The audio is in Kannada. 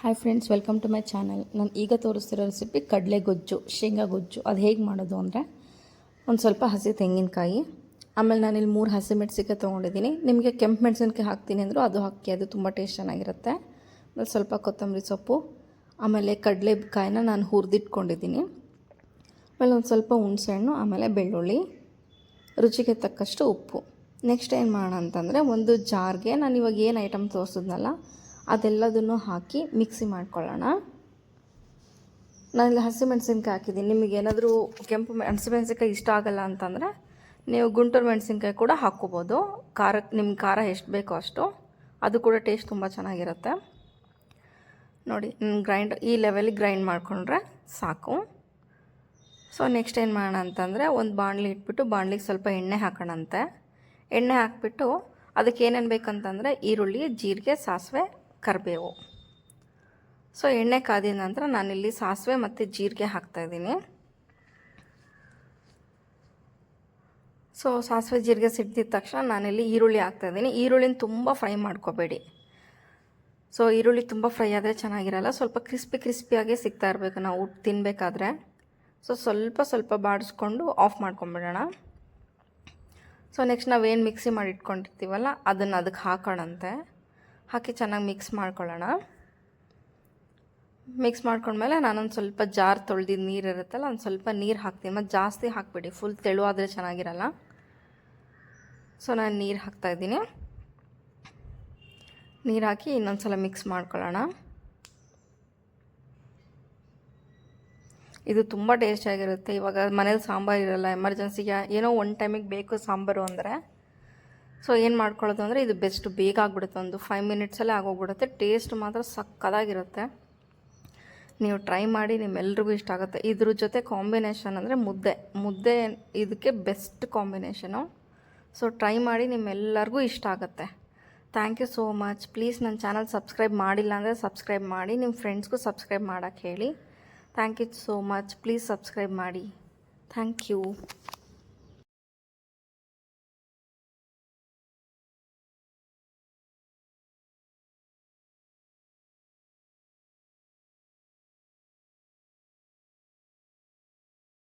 Hi friends welcome to my channel ನಾನು ಈಗ ತೋರಿಸ್ತಿರೋ ರೆಸಿಪಿ ಕಡಲೆ ಗೊಜ್ಜು ಶೇಂಗಾ ಗೊಜ್ಜು ಅದು ಹೇಗೆ ಮಾಡೋದು ಅಂದರೆ, ಒಂದು ಸ್ವಲ್ಪ ಹಸಿ ತೆಂಗಿನಕಾಯಿ, ಆಮೇಲೆ ನಾನಿಲ್ಲಿ ಮೂರು ಹಸಿ ಮೆಣಸಿನ್ಕಾಯಿ ತೊಗೊಂಡಿದ್ದೀನಿ. ನಿಮಗೆ ಕೆಂಪು ಮೆಣಸಿನ್ಕಾಯಿ ಹಾಕ್ತೀನಿ ಅಂದರೂ ಅದು ಹಾಕಿ, ಅದು ತುಂಬ ಟೇಸ್ಟ್ ಚೆನ್ನಾಗಿರುತ್ತೆ. ಆಮೇಲೆ ಸ್ವಲ್ಪ ಕೊತ್ತಂಬರಿ ಸೊಪ್ಪು, ಆಮೇಲೆ ಕಡಲೆಕಾಯಿನ ನಾನು ಹುರಿದಿಟ್ಕೊಂಡಿದ್ದೀನಿ. ಆಮೇಲೆ ಒಂದು ಸ್ವಲ್ಪ ಹುಣಸೆಹಣ್ಣು, ಆಮೇಲೆ ಬೆಳ್ಳುಳ್ಳಿ, ರುಚಿಗೆ ತಕ್ಕಷ್ಟು ಉಪ್ಪು. ನೆಕ್ಸ್ಟ್ ಏನು ಮಾಡೋಣ ಅಂತಂದರೆ ಒಂದು ಜಾರ್ಗೆ ನಾನು ಇವಾಗ ಏನು ಐಟಮ್ ತೋರಿಸಿದ್ನಲ್ಲ ಅದೆಲ್ಲದನ್ನು ಹಾಕಿ ಮಿಕ್ಸಿ ಮಾಡ್ಕೊಳ್ಳೋಣ. ನಾನಿಲ್ಲಿ ಹಸಿಮೆಣಸಿನ್ಕಾಯಿ ಹಾಕಿದ್ದೀನಿ. ನಿಮಗೆ ಏನಾದರೂ ಕೆಂಪು ಹಸಿಮೆಣಸಿನ್ಕಾಯಿ ಇಷ್ಟ ಆಗಲ್ಲ ಅಂತಂದರೆ ನೀವು ಗುಂಟೂರು ಮೆಣಸಿನ್ಕಾಯಿ ಕೂಡ ಹಾಕ್ಕೋಬೋದು. ಖಾರಕ್ಕೆ ನಿಮ್ಗೆ ಖಾರ ಎಷ್ಟು ಬೇಕೋ ಅಷ್ಟು. ಅದು ಕೂಡ ಟೇಸ್ಟ್ ತುಂಬ ಚೆನ್ನಾಗಿರುತ್ತೆ. ನೋಡಿ ಗ್ರೈಂಡ್ ಈ ಲೆವೆಲಿಗೆ ಗ್ರೈಂಡ್ ಮಾಡಿಕೊಂಡ್ರೆ ಸಾಕು. ಸೊ ನೆಕ್ಸ್ಟ್ ಏನು ಮಾಡೋಣ ಅಂತಂದರೆ ಒಂದು ಬಾಣಲಿ ಇಟ್ಬಿಟ್ಟು ಬಾಣಲಿಗೆ ಸ್ವಲ್ಪ ಎಣ್ಣೆ ಹಾಕೋಣಂತೆ. ಎಣ್ಣೆ ಹಾಕಿಬಿಟ್ಟು ಅದಕ್ಕೆ ಏನೇನು ಬೇಕಂತಂದರೆ ಈರುಳ್ಳಿ, ಜೀರಿಗೆ, ಸಾಸಿವೆ ಕರಿಬೇವು. ಸೊ, ಎಣ್ಣೆ ಕಾದಿದ ನಂತರ ನಾನಿಲ್ಲಿ ಸಾಸಿವೆ ಮತ್ತು ಜೀರಿಗೆ ಹಾಕ್ತಾಯಿದ್ದೀನಿ ಸೊ, ಸಾಸಿವೆ, ಜೀರಿಗೆ ಸಿಡ್ದಿದ ತಕ್ಷಣ ನಾನಿಲ್ಲಿ ಈರುಳ್ಳಿ ಹಾಕ್ತಾಯಿದ್ದೀನಿ ಈರುಳ್ಳಿನ ತುಂಬ ಫ್ರೈ ಮಾಡ್ಕೋಬೇಡಿ. ಸೊ, ಈರುಳ್ಳಿ ತುಂಬ ಫ್ರೈ ಆದರೆ ಚೆನ್ನಾಗಿರಲ್ಲ. ಸ್ವಲ್ಪ ಕ್ರಿಸ್ಪಿ ಕ್ರಿಸ್ಪಿಯಾಗಿ ಸಿಗ್ತಾ ಇರಬೇಕು ನಾವು ತಿನ್ನಬೇಕಾದ್ರೆ ಸೊ, ಸ್ವಲ್ಪ ಸ್ವಲ್ಪ ಬಾಡಿಸ್ಕೊಂಡು ಆಫ್ ಮಾಡ್ಕೊಂಬಿಡೋಣ. ಸೊ, ನೆಕ್ಸ್ಟ್ ನಾವೇನು ಮಿಕ್ಸಿ ಮಾಡಿ ಇಟ್ಕೊಂಡಿರ್ತೀವಲ್ಲ ಅದನ್ನು ಅದಕ್ಕೆ ಹಾಕೋಣಂತೆ. ಹಾಕಿ ಚೆನ್ನಾಗಿ ಮಿಕ್ಸ್ ಮಾಡ್ಕೊಳ್ಳೋಣ. ಮಿಕ್ಸ್ ಮಾಡ್ಕೊಂಡ್ಮೇಲೆ ನಾನೊಂದು ಸ್ವಲ್ಪ ಜಾರ್ ತೊಳೆದಿದ್ದು ನೀರು ಇರುತ್ತಲ್ಲ, ಒಂದು ಸ್ವಲ್ಪ ನೀರು ಹಾಕ್ತೀನಿ. ಮತ್ತು ಜಾಸ್ತಿ ಹಾಕ್ಬಿಡಿ ಫುಲ್ ತೆಳುವಾದರೆ ಚೆನ್ನಾಗಿರಲ್ಲ. ಸೊ ನಾನು ನೀರು ಹಾಕ್ತಾಯಿದ್ದೀನಿ ನೀರು ಹಾಕಿ ಇನ್ನೊಂದು ಸಲ ಮಿಕ್ಸ್ ಮಾಡ್ಕೊಳ್ಳೋಣ. ಇದು ತುಂಬ ಟೇಸ್ಟಿಯಾಗಿರುತ್ತೆ ಇವಾಗ ಮನೇಲಿ ಸಾಂಬಾರು ಇರಲ್ಲ ಎಮರ್ಜೆನ್ಸಿಗೆ ಏನೋ ಒನ್ ಟೈಮಿಗೆ ಬೇಕು ಸಾಂಬಾರು ಅಂದರೆ. ಸೊ ಏನು ಮಾಡ್ಕೊಳ್ಳೋದು ಅಂದರೆ ಇದು ಬೆಸ್ಟ್ ಬೇಗ ಆಗಿಬಿಡುತ್ತೆ. ಒಂದು ಫೈವ್ ಮಿನಿಟ್ಸಲ್ಲೇ ಆಗೋಗ್ಬಿಡುತ್ತೆ. ಟೇಸ್ಟ್ ಮಾತ್ರ ಸಕ್ಕದಾಗಿರುತ್ತೆ. ನೀವು ಟ್ರೈ ಮಾಡಿ, ನಿಮ್ಮೆಲ್ರಿಗೂ ಇಷ್ಟ ಆಗುತ್ತೆ. ಇದ್ರ ಜೊತೆ ಕಾಂಬಿನೇಷನ್ ಅಂದರೆ ಮುದ್ದೆ. ಮುದ್ದೆ ಇದಕ್ಕೆ ಬೆಸ್ಟ್ ಕಾಂಬಿನೇಷನು ಸೊ ಟ್ರೈ ಮಾಡಿ ನಿಮ್ಮೆಲ್ಲರಿಗೂ ಇಷ್ಟ ಆಗುತ್ತೆ. Thank you so much please ನನ್ನ ಚಾನಲ್ ಸಬ್ಸ್ಕ್ರೈಬ್ ಮಾಡಿಲ್ಲ ಅಂದರೆ ಸಬ್ಸ್ಕ್ರೈಬ್ ಮಾಡಿ. ನಿಮ್ಮ ಫ್ರೆಂಡ್ಸ್ಗೂ ಸಬ್ಸ್ಕ್ರೈಬ್ ಮಾಡೋಕ್ಕೆ ಹೇಳಿ. Thank you so much please subscribe ಮಾಡಿ. Thank you